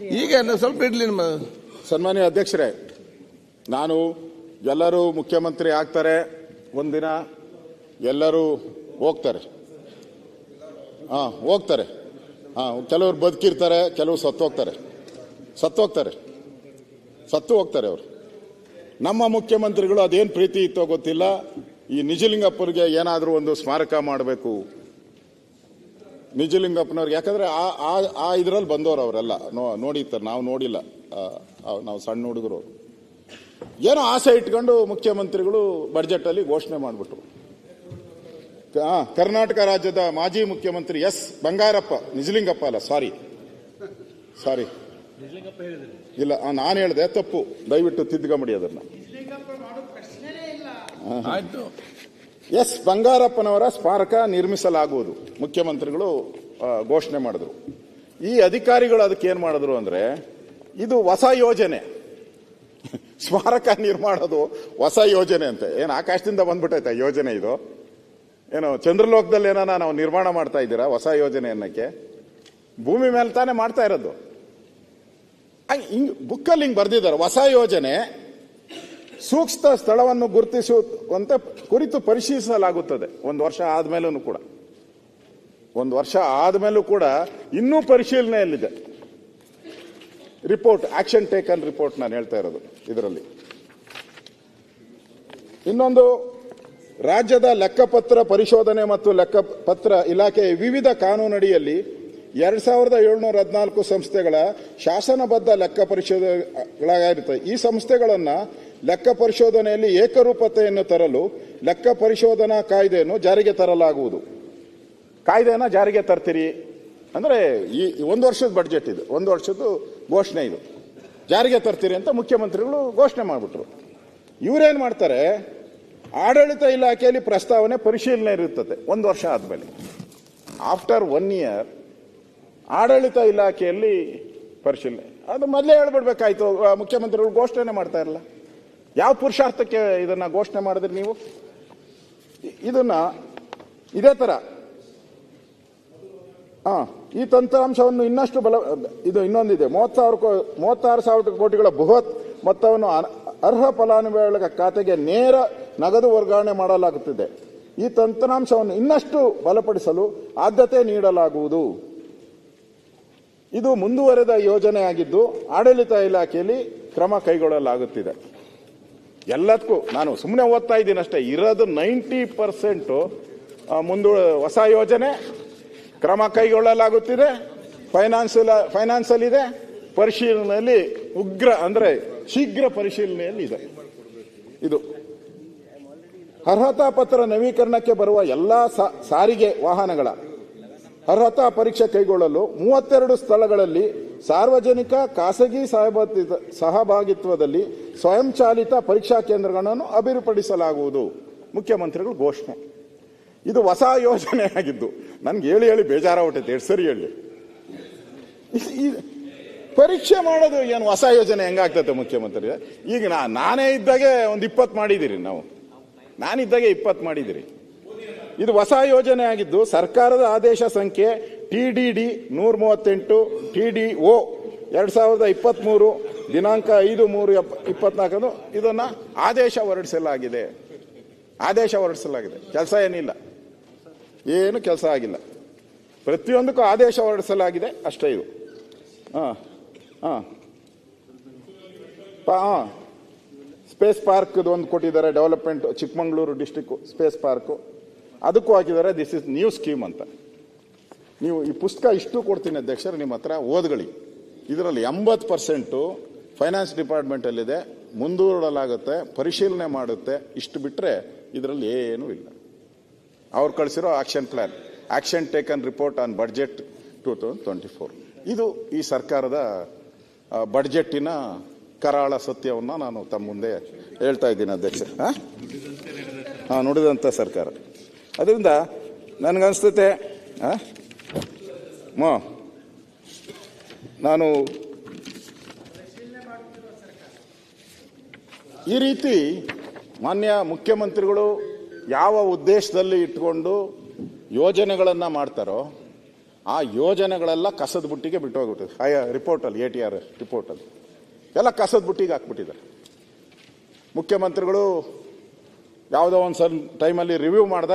ಈಗ ಸ್ವಲ್ಪ ಇಡ್ಲಿ ನಿಮ್ಮ ಸನ್ಮಾನ್ಯ ಅಧ್ಯಕ್ಷರೇ, ನಾನು ಎಲ್ಲರೂ ಮುಖ್ಯಮಂತ್ರಿ ಆಗ್ತಾರೆ, ಒಂದಿನ ಎಲ್ಲರೂ ಹೋಗ್ತಾರೆ. ಹಾ ಹೋಗ್ತಾರೆ. ಹಾ, ಕೆಲವರು ಬದುಕಿರ್ತಾರೆ, ಕೆಲವರು ಸತ್ತು ಹೋಗ್ತಾರೆ ಸತ್ತು ಹೋಗ್ತಾರೆ ಸತ್ತು ಹೋಗ್ತಾರೆ ಅವರು. ನಮ್ಮ ಮುಖ್ಯಮಂತ್ರಿಗಳು ಅದೇನು ಪ್ರೀತಿ ಇತ್ತೋ ಗೊತ್ತಿಲ್ಲ. ಈ ನಿಜಲಿಂಗಪ್ಪರಿಗೆ ಏನಾದರೂ ಒಂದು ಸ್ಮಾರಕ ಮಾಡಬೇಕು. ನಿಜಲಿಂಗಪ್ಪನವ್ರಿಗೆ. ಯಾಕಂದ್ರೆ ಆ ಆ ಆ ಇದರಲ್ಲಿ ಬಂದವರು ಅವರೆಲ್ಲ. ನೋ ನೋಡಿರ್ತಾರೆ ನಾವು ನೋಡಿಲ್ಲ. ನಾವು ಸಣ್ಣ ಹುಡುಗರು. ಏನೋ ಆಸೆ ಇಟ್ಕೊಂಡು ಮುಖ್ಯಮಂತ್ರಿಗಳು ಬಡ್ಜೆಟಲ್ಲಿ ಘೋಷಣೆ ಮಾಡಿಬಿಟ್ರು. ಕರ್ನಾಟಕ ರಾಜ್ಯದ ಮಾಜಿ ಮುಖ್ಯಮಂತ್ರಿ ಎಸ್ ಬಂಗಾರಪ್ಪ. ನಿಜಲಿಂಗಪ್ಪ ಅಲ್ಲ ಸಾರಿ. ಸಾರಿ. ಇಲ್ಲ ನಾನು ಹೇಳಿದೆ ತಪ್ಪು. ದಯವಿಟ್ಟು ತಿದ್ದುಕೊಂಬಿಡಿ ಅದನ್ನ. ಆಯ್ತು. ಎಸ್ ಬಂಗಾರಪ್ಪನವರ ಸ್ಮಾರಕ ನಿರ್ಮಿಸಲಾಗುವುದು. ಮುಖ್ಯಮಂತ್ರಿಗಳು ಘೋಷಣೆ ಮಾಡಿದ್ರು. ಈ ಅಧಿಕಾರಿಗಳು ಅದಕ್ಕೆ ಏನ್ ಮಾಡಿದ್ರು ಅಂದ್ರೆ, ಇದು ಹೊಸ ಯೋಜನೆ. ಸ್ಮಾರಕ ನಿರ್ಮಾಣದು ಹೊಸ ಯೋಜನೆ ಅಂತೆ. ಏನು ಆಕಾಶದಿಂದ ಬಂದ್ಬಿಟ್ಟೈತೆ ಯೋಜನೆ ಇದು? ಏನು ಚಂದ್ರಲೋಕದಲ್ಲಿ ಏನೋ ನಾವು ನಿರ್ಮಾಣ ಮಾಡ್ತಾ ಇದ್ದೀರಾ ಹೊಸ ಯೋಜನೆ ಅನ್ನಕ್ಕೆ? ಭೂಮಿ ಮೇಲೆ ತಾನೇ ಮಾಡ್ತಾ ಇರೋದು. ಹಂಗ್- ಬುಕ್ಕಲ್ಲಿ ಹಿಂಗೆ ಬರ್ದಿದ್ದಾರೆ. ಹೊಸ ಯೋಜನೆ ಸೂಕ್ತ ಸ್ಥಳವನ್ನು ಗುರುತಿಸುವಂತ ಕುರಿತು ಪರಿಶೀಲಿಸಲಾಗುತ್ತದೆ. ಒಂದು ವರ್ಷ ಆದಮೇಲೂ ಕೂಡ. ಒಂದು ವರ್ಷ ಆದಮೇಲೂ ಕೂಡ ಇನ್ನೂ ಪರಿಶೀಲನೆಯಲ್ಲಿದೆ. ರಿಪೋರ್ಟ್, ಆಕ್ಷನ್ ಟೇಕನ್ ರಿಪೋರ್ಟ್ ನಾನು ಹೇಳ್ತಾ ಇರೋದು ಇದರಲ್ಲಿ. ಇನ್ನೊಂದು, ರಾಜ್ಯದ ಲೆಕ್ಕಪತ್ರ ಪರಿಶೋಧನೆ ಮತ್ತು ಲೆಕ್ಕಪತ್ರ ಇಲಾಖೆಯ ವಿವಿಧ ಕಾನೂನಡಿಯಲ್ಲಿ ಎರಡ್ ಸಾವಿರದ ಏಳ್ನೂರ ಹದಿನಾಲ್ಕು ಸಂಸ್ಥೆಗಳ ಶಾಸನಬದ್ಧ ಲೆಕ್ಕ ಪರಿಶೋಧನೆಗಳಾಗಿರುತ್ತವೆ ಈ ಸಂಸ್ಥೆಗಳನ್ನ ಲೆಕ್ಕ ಪರಿಶೋಧನೆಯಲ್ಲಿ ಏಕರೂಪತೆಯನ್ನು ತರಲು ಲೆಕ್ಕ ಪರಿಶೋಧನಾ ಕಾಯ್ದೆಯನ್ನು ಜಾರಿಗೆ ತರಲಾಗುವುದು. ಕಾಯ್ದೆನ ಜಾರಿಗೆ ತರ್ತೀರಿ? ಅಂದ್ರೆ ಈ ಒಂದು ವರ್ಷದ ಬಡ್ಜೆಟ್ ಇದು, ಒಂದು ವರ್ಷದ್ದು ಘೋಷಣೆ ಇದು. ಜಾರಿಗೆ ತರ್ತೀರಿ ಅಂತ ಮುಖ್ಯಮಂತ್ರಿಗಳು ಘೋಷಣೆ ಮಾಡಿಬಿಟ್ರು. ಇವರೇನು ಮಾಡ್ತಾರೆ? ಆಡಳಿತ ಇಲಾಖೆಯಲ್ಲಿ ಪ್ರಸ್ತಾವನೆ ಪರಿಶೀಲನೆ ಇರುತ್ತದೆ, ಒಂದು ವರ್ಷ ಆದಮೇಲೆ. ಆಫ್ಟರ್ ಒನ್ ಇಯರ್ ಆಡಳಿತ ಇಲಾಖೆಯಲ್ಲಿ ಪರಿಶೀಲನೆ. ಅದು ಮೊದಲೇ ಹೇಳ್ಬಿಡ್ಬೇಕಾಯ್ತು, ಮುಖ್ಯಮಂತ್ರಿಗಳು ಘೋಷಣೆ ಮಾಡ್ತಾ ಇರಲ್ಲ. ಯಾವ ಪುರುಷಾರ್ಥಕ್ಕೆ ಇದನ್ನ ಘೋಷಣೆ ಮಾಡಿದ್ರಿ ನೀವು? ಇದನ್ನ ಇದೇ ತರ. ಹಾ ಈ ತಂತ್ರಾಂಶವನ್ನು ಇನ್ನಷ್ಟು ಬಲ, ಇದು ಇನ್ನೊಂದಿದೆ. ಮೂವತ್ತು ಸಾವಿರ ಕೋ- ಮೂವತ್ತಾರು ಸಾವಿರ ಕೋಟಿಗಳ ಬೃಹತ್ ಮೊತ್ತವನ್ನು ಅರ್ಹ ಫಲಾನುಭವಿಗಳ ಖಾತೆಗೆ ನೇರ ನಗದು ವರ್ಗಾವಣೆ ಮಾಡಲಾಗುತ್ತಿದೆ. ಈ ತಂತ್ರಾಂಶವನ್ನು ಇನ್ನಷ್ಟು ಬಲಪಡಿಸಲು ಆದ್ಯತೆ ನೀಡಲಾಗುವುದು. ಇದು ಮುಂದುವರೆದ ಯೋಜನೆಯಾಗಿದ್ದು ಆಡಳಿತ ಇಲಾಖೆಯಲ್ಲಿ ಕ್ರಮ ಕೈಗೊಳ್ಳಲಾಗುತ್ತಿದೆ. ಎಲ್ಲದಕ್ಕೂ ನಾನು ಸುಮ್ಮನೆ ಓದ್ತಾ ಇದ್ದೀನಿ ಅಷ್ಟೇ. ಇರೋದು ನೈಂಟಿ ಪರ್ಸೆಂಟು ಮುಂದೂ ಹೊಸ ಯೋಜನೆ, ಕ್ರಮ ಕೈಗೊಳ್ಳಲಾಗುತ್ತಿದೆ ಫೈನಾನ್ಸ್ ಫೈನಾನ್ಸಲ್ ಇದೆ ಪರಿಶೀಲನೆಯಲ್ಲಿ ಉಗ್ರ ಅಂದರೆ ಶೀಘ್ರ ಪರಿಶೀಲನೆಯಲ್ಲಿ ಇದೆ. ಇದು ಅರ್ಹತಾ ಪತ್ರ ನವೀಕರಣಕ್ಕೆ ಬರುವ ಎಲ್ಲ ಸಾರಿಗೆ ವಾಹನಗಳ ಅರ್ಹತಾ ಪರೀಕ್ಷೆ ಕೈಗೊಳ್ಳಲು ಮೂವತ್ತೆರಡು ಸ್ಥಳಗಳಲ್ಲಿ ಸಾರ್ವಜನಿಕ ಖಾಸಗಿ ಸಹಭಾಗಿತ್ವ- ಸಹಭಾಗಿತ್ವದಲ್ಲಿ ಸ್ವಯಂಚಾಲಿತ ಪರೀಕ್ಷಾ ಕೇಂದ್ರಗಳನ್ನು ಅಭಿವೃದ್ಧಿಪಡಿಸಲಾಗುವುದು. ಮುಖ್ಯಮಂತ್ರಿಗಳು ಘೋಷಣೆ. ಇದು ಹೊಸ ಯೋಜನೆ ಆಗಿದ್ದು, ನನ್ಗೆ ಹೇಳಿ ಹೇಳಿ ಬೇಜಾರಾಗ್ಬಿಟ್ಟೈತೆ ಎಷ್ಟು ಸರಿ ಹೇಳಿ. ಪರೀಕ್ಷೆ ಮಾಡೋದು ಏನು ಹೊಸ ಯೋಜನೆ ಹೆಂಗಾಗ್ತದೆ ಮುಖ್ಯಮಂತ್ರಿ? ಈಗ ನಾ, ನಾನೇ ಇದ್ದಾಗೆ ಒಂದು ಇಪ್ಪತ್ತು ಮಾಡಿದ್ದೀರಿ ನಾವು. ನಾನಿದ್ದಾಗೆ ಇಪ್ಪತ್ತು ಮಾಡಿದ್ದೀರಿ. ಇದು ಹೊಸ ಯೋಜನೆ ಆಗಿದ್ದು, ಸರ್ಕಾರದ ಆದೇಶ ಸಂಖ್ಯೆ ಟಿ ಡಿ ಡಿ ನೂರ ಮೂವತ್ತೆಂಟು ಟಿ ಡಿ ಒ ಎರಡು ಸಾವಿರದ ಇಪ್ಪತ್ತ್ಮೂರು ದಿನಾಂಕ ಐದು ಮೂರು ಇಪ್ಪತ್ನಾಲ್ಕನ್ನು ಇದನ್ನ ಆದೇಶ ಹೊರಡಿಸಲಾಗಿದೆ. ಆದೇಶ ಹೊರಡಿಸಲಾಗಿದೆ. ಕೆಲಸ ಏನಿಲ್ಲ. ಏನು ಕೆಲಸ ಆಗಿಲ್ಲ. ಪ್ರತಿಯೊಂದಕ್ಕೂ ಆದೇಶ ಹೊರಡಿಸಲಾಗಿದೆ. ಅಷ್ಟೇ ಇದು. ಹಾಂ ಹಾಂ. ಹಾಂ. ಸ್ಪೇಸ್ ಪಾರ್ಕ್ದು ಒಂದು ಕೊಟ್ಟಿದ್ದಾರೆ. Development Chikkamagaluru district space park. ಅದಕ್ಕೂ ಹಾಕಿದ್ದಾರೆ. ದಿಸ್ ಇಸ್ ನ್ಯೂ ಸ್ಕೀಮ್ ಅಂತ. ನೀವು ಈ ಪುಸ್ತಕ ಇಷ್ಟು ಕೊಡ್ತೀನಿ ಅಧ್ಯಕ್ಷರು ನಿಮ್ಮ ಹತ್ರ ಓದ್ಗಳಿ ಇದರಲ್ಲಿ ಎಂಬತ್ತು ಪರ್ಸೆಂಟು ಫೈನಾನ್ಸ್ ಡಿಪಾರ್ಟ್ಮೆಂಟಲ್ಲಿದೆ, ಮುಂದೂಡಲಾಗುತ್ತೆ, ಪರಿಶೀಲನೆ ಮಾಡುತ್ತೆ. ಇಷ್ಟು ಬಿಟ್ಟರೆ ಇದರಲ್ಲಿ ಏನೂ ಇಲ್ಲ. ಅವ್ರು ಕಳಿಸಿರೋ action plan action taken report on budget two thousand twenty four ಇದು ಈ ಸರ್ಕಾರದ ಬಡ್ಜೆಟ್ಟಿನ ಕರಾಳ ಸತ್ಯವನ್ನು ನಾನು ತಮ್ಮ ಮುಂದೆ ಹೇಳ್ತಾ ಇದ್ದೀನಿ ಅಧ್ಯಕ್ಷ ಹಾಂ? ನುಡಿದಂಥ ಸರ್ಕಾರ. ಅದರಿಂದ ನನಗನ್ಸ್ತತೆ ಆ? ಮೋ. ನಾನು ಈ ರೀತಿ ಮಾನ್ಯ ಮುಖ್ಯಮಂತ್ರಿಗಳು ಯಾವ ಉದ್ದೇಶದಲ್ಲಿ ಇಟ್ಕೊಂಡು ಯೋಜನೆಗಳನ್ನು ಮಾಡ್ತಾರೋ ಆ ಯೋಜನೆಗಳೆಲ್ಲ ಕಸದ ಬುಟ್ಟಿಗೆ ಬಿಟ್ಟು ಹೋಗ್ಬಿಟ್ಟಿದೆ ಆಯಾ ರಿಪೋರ್ಟಲ್ಲಿ, ಎ ಟಿ ಆರ್ ರಿಪೋರ್ಟಲ್ಲಿ. ಎಲ್ಲ ಕಸದ ಬುಟ್ಟಿಗೆ ಹಾಕ್ಬಿಟ್ಟಿದ್ದಾರೆ. ಮುಖ್ಯಮಂತ್ರಿಗಳು ಯಾವುದೋ ಒಂದು ಸಲ ಟೈಮಲ್ಲಿ ರಿವ್ಯೂ ಮಾಡಿದಾಗ